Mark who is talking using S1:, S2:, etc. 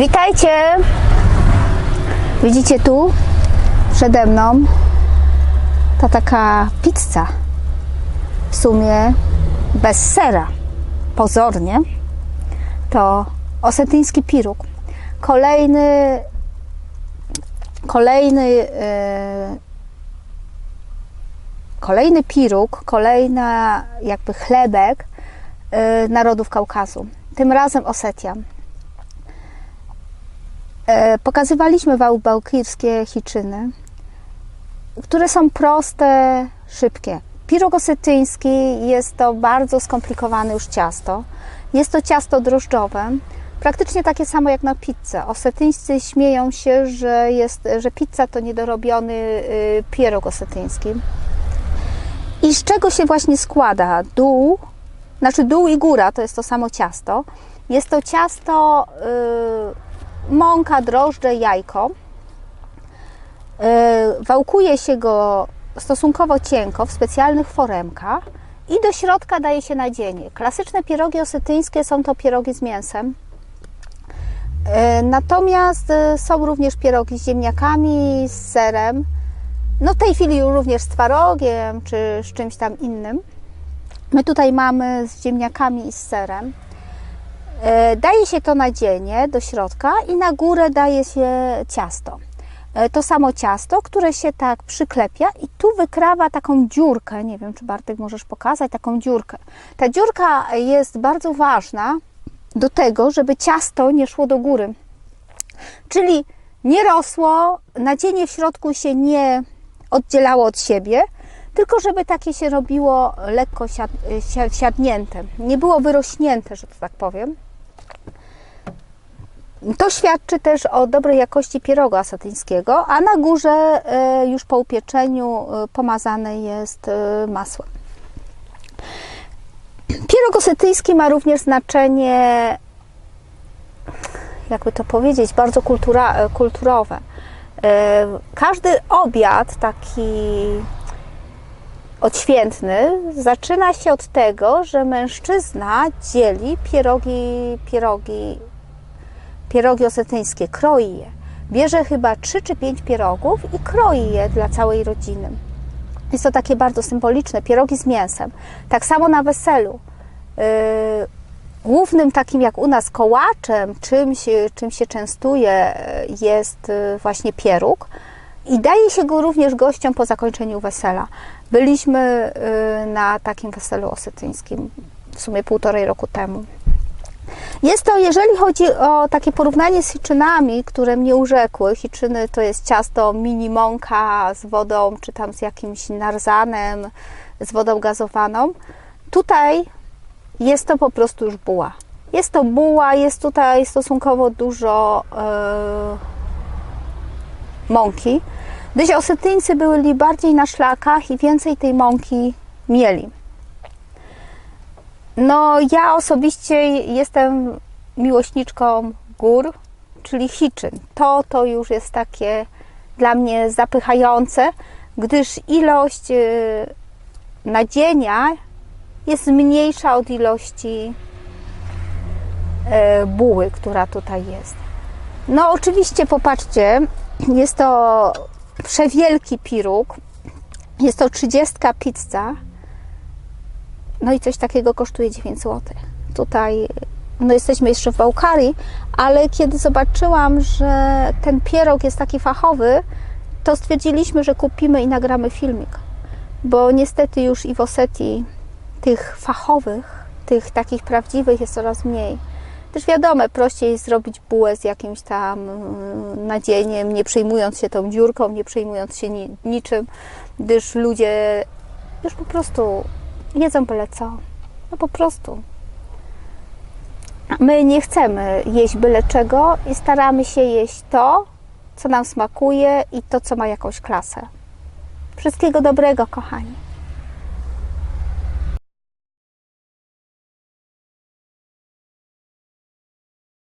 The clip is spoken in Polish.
S1: Witajcie! Widzicie tu przede mną ta taka pizza. W sumie bez sera. Pozornie. To osetyński piruk. Kolejny kolejny e, kolejny piruk, kolejna jakby chlebek e, narodów Kaukazu. Tym razem Osetia. E, Pokazywaliśmy bałkirskie chiczyny, które są proste, szybkie. Pirog osetyński jest to bardzo skomplikowane już ciasto. Jest to ciasto drożdżowe, praktycznie takie samo jak na pizzę. Osetyńscy śmieją się, że, jest, że pizza to niedorobiony y, pierog osetyński. I z czego się właśnie składa? Dół, znaczy dół i góra to jest to samo ciasto. Jest to ciasto y, mąka, drożdże, jajko. Y, wałkuje się go stosunkowo cienko w specjalnych foremkach i do środka daje się nadzienie. Klasyczne pierogi osetyńskie są to pierogi z mięsem. Y, Natomiast y, są również pierogi z ziemniakami, z serem. No w tej chwili również z twarogiem czy z czymś tam innym. My tutaj mamy z ziemniakami i z serem. E, Daje się to nadzienie do środka i na górę daje się ciasto. E, To samo ciasto, które się tak przyklepia i tu wykrawa taką dziurkę. Nie wiem, czy Bartek możesz pokazać taką dziurkę. Ta dziurka jest bardzo ważna do tego, żeby ciasto nie szło do góry. Czyli nie rosło, nadzienie w środku się nie oddzielało od siebie, tylko żeby takie się robiło lekko siad, si- siadnięte. Nie było wyrośnięte, że to tak powiem. To świadczy też o dobrej jakości pieroga asatyńskiego, a na górze e, już po upieczeniu e, pomazane jest e, masłem. Pierog osetyjski ma również znaczenie, jakby to powiedzieć, bardzo kultura, kulturowe. Każdy obiad taki odświętny zaczyna się od tego, że mężczyzna dzieli pierogi, pierogi, pierogi osetyńskie, kroi je. Bierze chyba 3 czy 5 pierogów i kroi je dla całej rodziny. Jest to takie bardzo symboliczne, pierogi z mięsem. Tak samo na weselu. Yy, Głównym takim jak u nas kołaczem, czymś, czym się częstuje, jest y, właśnie pieróg. I daje się go również gościom po zakończeniu wesela. Byliśmy y, na takim weselu osetyńskim w sumie półtorej roku temu. Jest to, jeżeli chodzi o takie porównanie z chiczynami, które mnie urzekły, chiczyny to jest ciasto mini mąka z wodą, czy tam z jakimś narzanem, z wodą gazowaną. Tutaj jest to po prostu już buła. Jest to buła, jest tutaj stosunkowo dużo e, mąki, gdyż Osetyńcy byli bardziej na szlakach i więcej tej mąki mieli. No, ja osobiście jestem miłośniczką gór, czyli chiczyn. To, to już jest takie dla mnie zapychające, gdyż ilość e, nadzienia jest mniejsza od ilości e, buły, która tutaj jest. No oczywiście popatrzcie, jest to przewielki piruk, jest to 30 pizza, no i coś takiego kosztuje 9 zł. Tutaj no jesteśmy jeszcze w Bałkarii, ale kiedy zobaczyłam, że ten pierog jest taki fachowy, to stwierdziliśmy, że kupimy i nagramy filmik, bo niestety już i w Osetii tych fachowych, tych takich prawdziwych jest coraz mniej. Też wiadomo, prościej jest zrobić bułę z jakimś tam mm, nadzieniem, nie przejmując się tą dziurką, nie przejmując się ni- niczym, gdyż ludzie już po prostu jedzą byle co. No po prostu. My nie chcemy jeść byle czego i staramy się jeść to, co nam smakuje i to, co ma jakąś klasę. Wszystkiego dobrego, kochani.